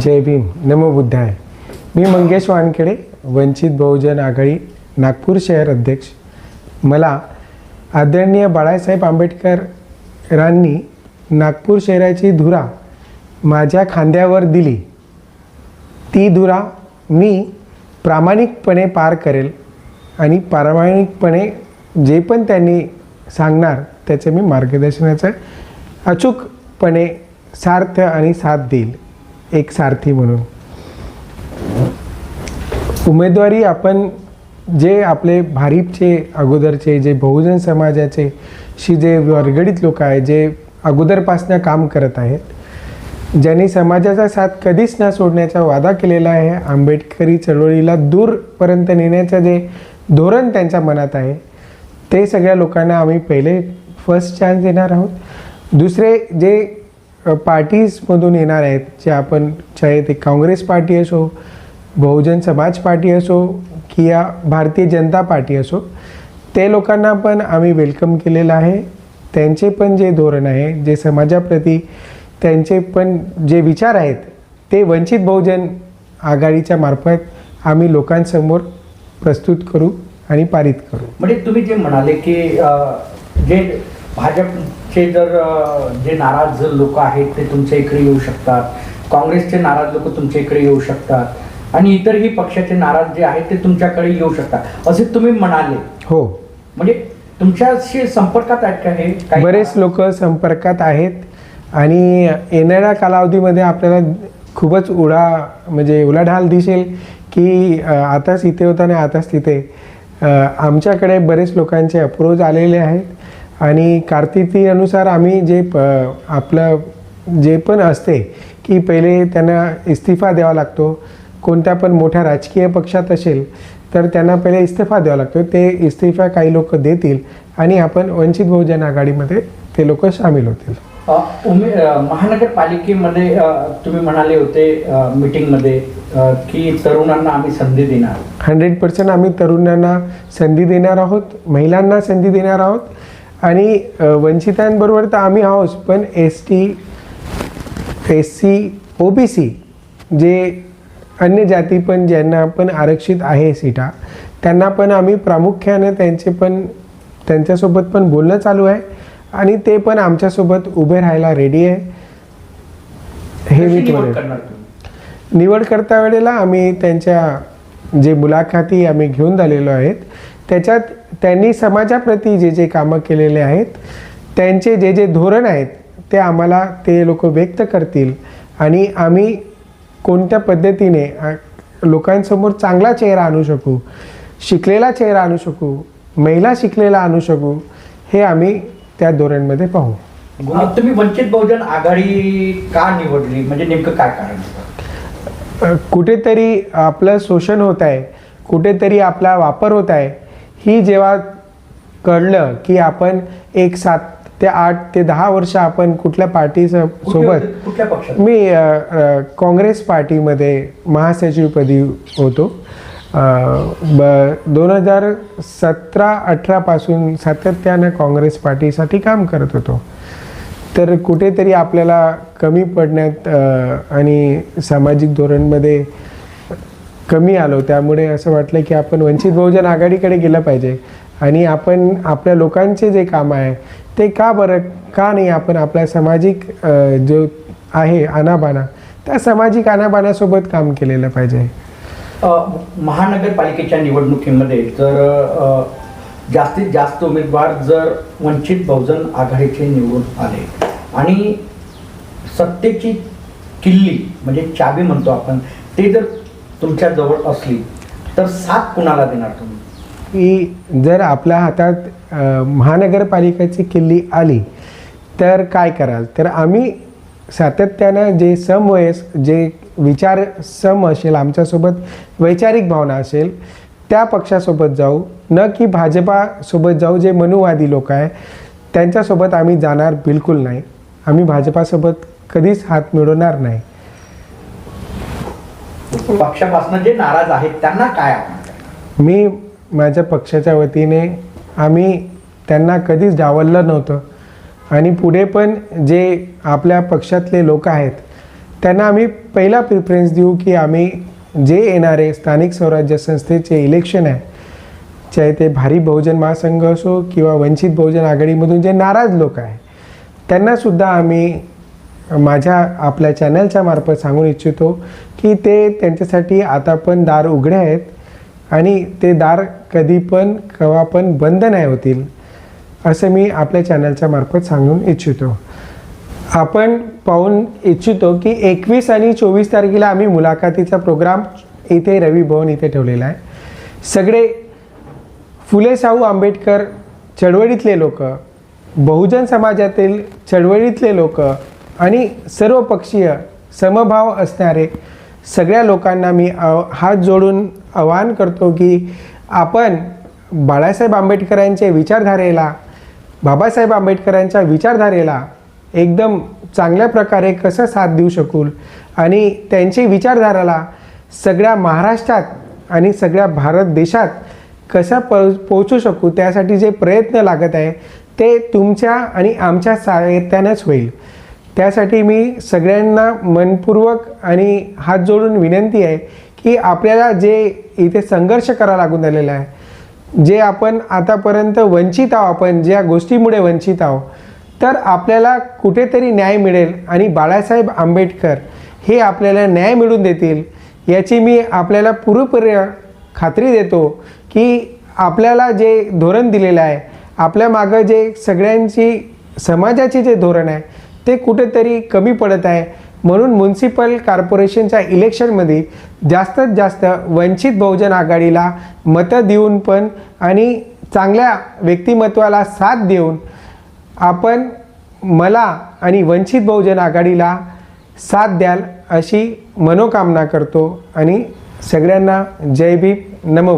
जय भीम. नमो बुद्धाय. मी मंगेश वानखेडे वंचित बहुजन आघाडी नागपूर शहर अध्यक्ष. मला आदरणीय बाळासाहेब आंबेडकरांनी नागपूर शहराची धुरा माझ्या खांद्यावर दिली. ती धुरा मी प्रामाणिकपणे पार करेल आणि प्रामाणिकपणे जे पण त्यांनी सांगणार त्याचं मी मार्गदर्शनाचं अचूकपणे सार्थ आणि साथ देईल एक सारथी म्हणून. उमेदवारी आपण जे आपले भारीपचे अगोदरचे जे बहुजन समाजाचे शी जे वरगडीत लोक आहेत जे अगोदरपासनं काम करत आहेत ज्यांनी समाजाचा साथ कधीच न सोडण्याचा वादा केलेला आहे आंबेडकरी चळवळीला दूरपर्यंत नेण्याचं जे धोरण त्यांच्या मनात आहे ते सगळ्या लोकांना आम्ही पहिले फर्स्ट चान्स देणार आहोत. दुसरे जे पार्टीजमधून येणार आहेत जे आपण चाहे ते काँग्रेस पार्टी असो बहुजन समाज पार्टी असो किंवा भारतीय जनता पार्टी असो ते लोकांना पण आम्ही वेलकम केलेलं आहे. त्यांचे पण जे धोरण आहे जे समाजाप्रती त्यांचे पण जे विचार आहेत ते वंचित बहुजन आघाडीच्या मार्फत आम्ही लोकांसमोर प्रस्तुत करू आणि पारित करू. म्हणजे तुम्ही जे म्हणाले की जे भाजपचे जर जे नाराज लोक आहेत ते तुमच्या इकडे येऊ शकतात. काँग्रेसचे नाराज लोक तुमच्या इकडे येऊ शकतात. आणि इतरही पक्षाचे नाराज जे आहेत ते तुमच्याकडे येऊ शकतात. असे तुम्ही म्हणाले. हो. म्हणजे तुमच्याशी संपर्कात आहेत का हे? बरेच लोक संपर्कात आहेत. आणि येणाऱ्या कालावधीमध्ये आपल्याला खूपच उडा म्हणजे उलाढाल दिसेल की आताच इथे होता आणि आताच तिथे. आमच्याकडे बरेच लोकांचे अप्रोच आलेले आहेत आणि कारकिर्दीनुसार आम्ही जे प आपलं जे पण असते की पहिले त्यांना इस्तिफा द्यावा लागतो. कोणत्या पण मोठ्या राजकीय पक्षात असेल तर त्यांना पहिले इस्तिफा द्यावा लागतो. ते इस्तिफा काही लोक देतील आणि आपण वंचित बहुजन आघाडीमध्ये ते लोक सामील होतील. उमे महानगरपालिकेमध्ये तुम्ही म्हणाले होते मीटिंगमध्ये की तरुणांना आम्ही संधी देणार. हंड्रेड पर्सेंट आम्ही तरुणांना संधी देणार आहोत महिलांना संधी देणार आहोत आणि वंचितांबरोबर तर आम्ही आहोत पण S T S C O B C जे अन्य जाती पण ज्यांना पण आरक्षित आहे सीटा त्यांना पण आम्ही प्रामुख्याने त्यांचे पण त्यांच्यासोबत पण बोलणं चालू आहे. आणि ते पण आमच्यासोबत उभे राहायला रेडी आहे. हे मी तुम्हाला निवड करता वेळेला आम्ही त्यांच्या जे मुलाखती आम्ही घेऊन झालेलो आहेत त्याच्यात त्यांनी समाजाप्रती जे जे कामं केलेले आहेत त्यांचे जे जे धोरण आहेत ते आम्हाला ते लोक व्यक्त करतील. आणि आम्ही कोणत्या पद्धतीने लोकांसमोर चांगला चेहरा आणू शकू शिकलेला चेहरा आणू शकू महिला शिकलेला आणू शकू हे आम्ही त्या धोरणमध्ये पाहू तुम्ही वंचित बहुजन आघाडी का निवडली म्हणजे नेमकं काय कारण? अ, कुठेतरी आपलं शोषण होत आहे कुठेतरी आपला वापर होत आहे ही जेव्हा कळलं की आपण एक सात ते आठ ते दहा वर्ष आपण कुठल्या पार्टी सोबत होते? कुठल्या पक्षात मी अ, अ, काँग्रेस पार्टीमध्ये महासचिवपदी होतो ब दोन हजार सतरा अठरापासून सातत्यानं काँग्रेस पार्टीसाठी काम करत होतो. तर कुठेतरी आपल्याला कमी पडण्यात आणि सामाजिक धोरणमध्ये कमी आलो. त्यामुळे असं वाटलं की आपण वंचित बहुजन आघाडीकडे गेलं पाहिजे. आणि आपण आपल्या लोकांचे जे काम आहे ते का बरं का नाही आपण आपल्या सामाजिक जो आहे आनाबाना त्या सामाजिक आनाबानासोबत काम केलेलं पाहिजे. महानगरपालिकेच्या निवडणुकीमध्ये जर जास्तीत जास्त उमेदवार जर वंचित बहुजन आघाडीचे निवडून आले आणि सत्तेची किल्ली म्हणजे चाबी म्हणतो आपण ते जर तुमच्या जवळ असली तर साथ कुणाला देणार तुम्ही? की जर आपल्या हातात महानगरपालिकेची किल्ली आली तर काय कराल? तर आम्ही सातत्यानं जे समवयस जे विचार सम असेल आमच्यासोबत वैचारिक भावना असेल त्या पक्षासोबत जाऊ. न की भाजपासोबत जाऊ जे मनुवादी लोक आहे त्यांच्यासोबत आम्ही जाणार बिलकुल नाही. आम्ही भाजपासोबत कधीच हात मिळवणार नाही. पक्षापासून जे नाराज आहेत त्यांना काय? मी माझ्या पक्षाच्या वतीने आम्ही त्यांना कधीच डावललं नव्हतं. आणि पुढे पण जे आपल्या पक्षातले लोक आहेत त्यांना आम्ही पहिला प्रिफरन्स देऊ की आम्ही जे येणारे स्थानिक स्वराज्य संस्थेचे इलेक्शन आहे चाहे ते भारी बहुजन महासंघ असो किंवा वंचित बहुजन आघाडीमधून जे नाराज लोक आहे त्यांनासुद्धा आम्ही माझ्या आपल्या चॅनलच्या मार्फत सांगू इच्छितो की ते त्यांच्यासाठी आता पण दार उघडे आहेत आणि ते दार कधी पण केव्हा पण बंद नाही होतील असं मी आपल्या चॅनलच्या मार्फत सांगून इच्छितो. आपण पाहून इच्छितो की एकवीस आणि चोवीस तारखेला आम्ही मुलाखतीचा प्रोग्राम इथे रवी भवन इथे ठेवलेला आहे. सगळे फुले शाहू आंबेडकर चळवळीतले लोक बहुजन समाजातील चळवळीतले लोक आणि सर्व पक्षीय समभाव असणारे सगळ्या लोकांना मी आव- हात जोडून आवाहन करतो की आपण बाळासाहेब आंबेडकरांच्या विचारधारेला बाबासाहेब आंबेडकरांच्या विचारधारेला एकदम चांगल्या प्रकारे कसं साथ देऊ शकू आणि त्यांची विचारधाराला सगळ्या महाराष्ट्रात आणि सगळ्या भारत देशात कसा प पोचू शकू त्यासाठी जे प्रयत्न लागत आहे ते तुमच्या आणि आमच्या साहित्यानंच होईल. त्यासाठी मी सगळ्यांना मनपूर्वक आणि हात जोडून विनंती आहे की आपल्याला जे इथे संघर्ष करावा लागून राहिलेला आहे जे आपण आतापर्यंत वंचित आहो आपण ज्या गोष्टीमुळे वंचित आहोत तर आपल्याला कुठेतरी न्याय मिळेल आणि बाळासाहेब आंबेडकर हे आपल्याला न्याय मिळवून देतील याची मी आपल्याला पूर्वपर्य खात्री देतो की आपल्याला जे धोरण दिलेलं आहे आपल्या मागं जे सगळ्यांची समाजाचे जे धोरण आहे ते कुठेतरी कमी पडत आहे. म्हणून म्युन्सिपल कॉर्पोरेशनच्या इलेक्शनमध्ये जास्तीत जास्त वंचित बहुजन आघाडीला मतं देऊन पण आणि चांगल्या व्यक्तिमत्वाला साथ देऊन आपण मला आणि वंचित बहुजन आघाडीला साथ द्याल अशी मनोकामना करतो आणि सगळ्यांना जय भीम. नमो